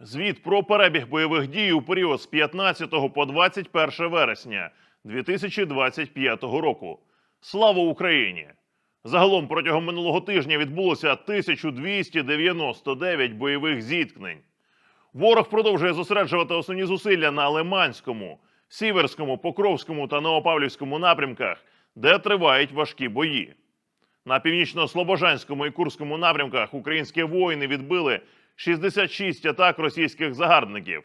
Звіт про перебіг бойових дій у період з 15 по 21 вересня 2025 року. Слава Україні! Загалом протягом минулого тижня відбулося 1299 бойових зіткнень. Ворог продовжує зосереджувати основні зусилля на Лиманському, Сіверському, Покровському та Новопавлівському напрямках, де тривають важкі бої. На північно-слобожанському і Курському напрямках українські воїни відбили 66 атак російських загарбників.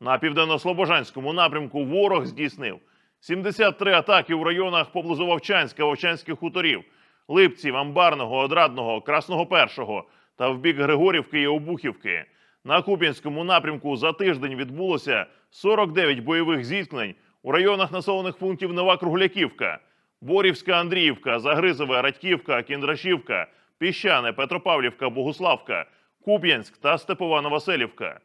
На південно-слобожанському напрямку ворог здійснив 73 атаки у районах поблизу Вовчанська, Вовчанських хуторів, Липців, Амбарного, Одрадного, Красного Першого та в бік Григорівки і Обухівки. На Куп'янському напрямку за тиждень відбулося 49 бойових зіткнень у районах населених пунктів Нова Кругляківка, Борівська Андріївка, Загризове, Радьківка, Кіндрашівка, Піщане, Петропавлівка, Богуславка, Куп'янськ та Степова Новоселівка.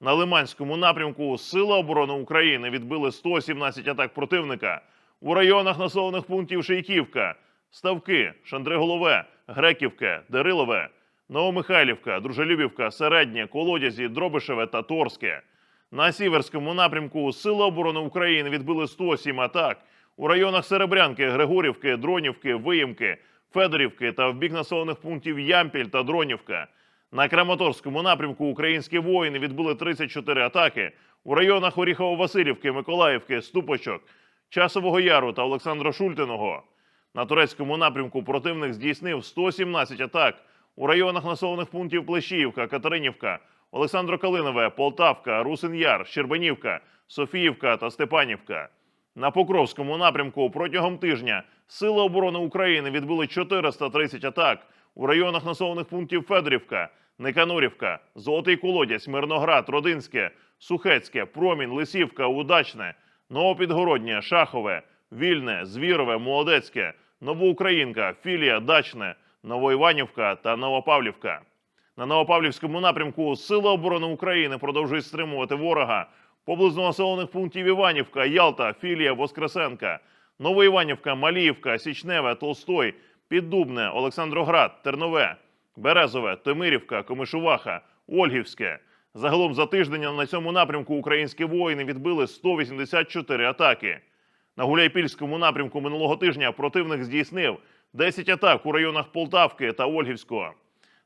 На Лиманському напрямку Сили оборони України відбили 117 атак противника у районах населених пунктів Шейківка, Ставки, Шандриголове, Греківке, Дерилове, Новомихайлівка, Дружелюбівка, Середнє, Колодязі, Дробишеве та Торське. На Сіверському напрямку Сили оборони України відбили 107 атак у районах Серебрянки, Григорівки, Дронівки, Виїмки, Федорівки та в бік населених пунктів Ямпіль та Дронівка. На Краматорському напрямку українські воїни відбили 34 атаки у районах Оріхово-Василівки, Миколаївки, Ступочок, Часового Яру та Олександра Шультиного. На турецькому напрямку противник здійснив 117 атак у районах населених пунктів Плещіївка, Катеринівка, Олександро Калинове, Полтавка, Русин Яр, Щербанівка, Софіївка та Степанівка. На Покровському напрямку протягом тижня Сили оборони України відбили 430 атак у районах населених пунктів Федорівка, Никанорівка, Золотий Колодязь, Мирноград, Родинське, Сухецьке, Промінь, Лисівка, Удачне, Новопідгороднє, Шахове, Вільне, Звірове, Молодецьке, Новоукраїнка, Філія, Дачне, Новоіванівка та Новопавлівка. На Новопавлівському напрямку Сили оборони України продовжують стримувати ворога поблизу населених пунктів Іванівка, Ялта, Філія, Воскресенка, Новоіванівка, Маліївка, Січневе, Толстой, Піддубне, Олександроград, Тернове, Березове, Тимирівка, Комишуваха, Ольгівське. Загалом за тиждень на цьому напрямку українські воїни відбили 184 атаки. На Гуляйпільському напрямку минулого тижня противник здійснив 10 атак у районах Полтавки та Ольгівського.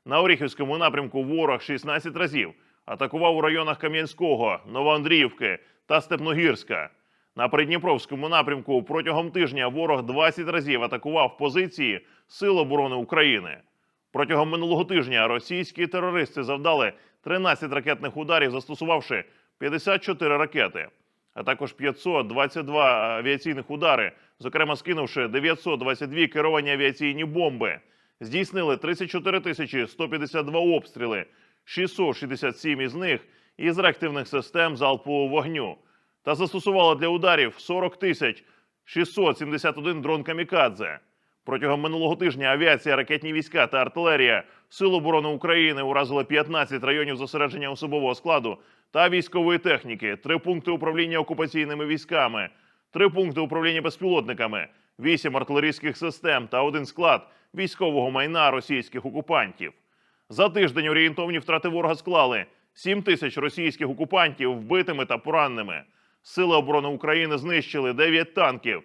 На Оріхівському напрямку ворог 16 разів атакував у районах Кам'янського, Новоандріївки та Степногірська. На Придніпровському напрямку протягом тижня ворог 20 разів атакував позиції Сил оборони України. Протягом минулого тижня російські терористи завдали 13 ракетних ударів, застосувавши 54 ракети, а також 522 авіаційних удари, зокрема скинувши 922 керовані авіаційні бомби. Здійснили 34 тисячі 152 обстріли, 667 із них із реактивних систем залпового вогню та застосували для ударів 40 тисяч 671 дрон камікадзе. Протягом минулого тижня авіація, ракетні війська та артилерія Сил оборони України уразили 15 районів зосередження особового складу та військової техніки, три пункти управління окупаційними військами, три пункти управління безпілотниками, вісім артилерійських систем та один склад військового майна російських окупантів. За тиждень орієнтовні втрати ворога склали 7 тисяч російських окупантів вбитими та пораненими. Сили оборони України знищили 9 танків,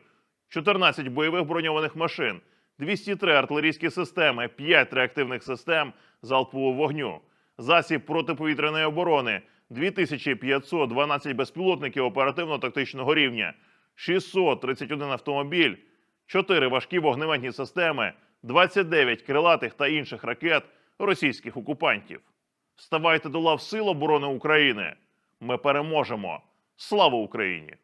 14 бойових броньованих машин, 203 артилерійські системи, 5 реактивних систем залпового вогню, засіб протиповітряної оборони, 2512 безпілотників оперативно-тактичного рівня, 631 автомобіль, 4 важкі вогнеметні системи, 29 крилатих та інших ракет російських окупантів. Ставайте до лав Сил оборони України. Ми переможемо. Слава Україні!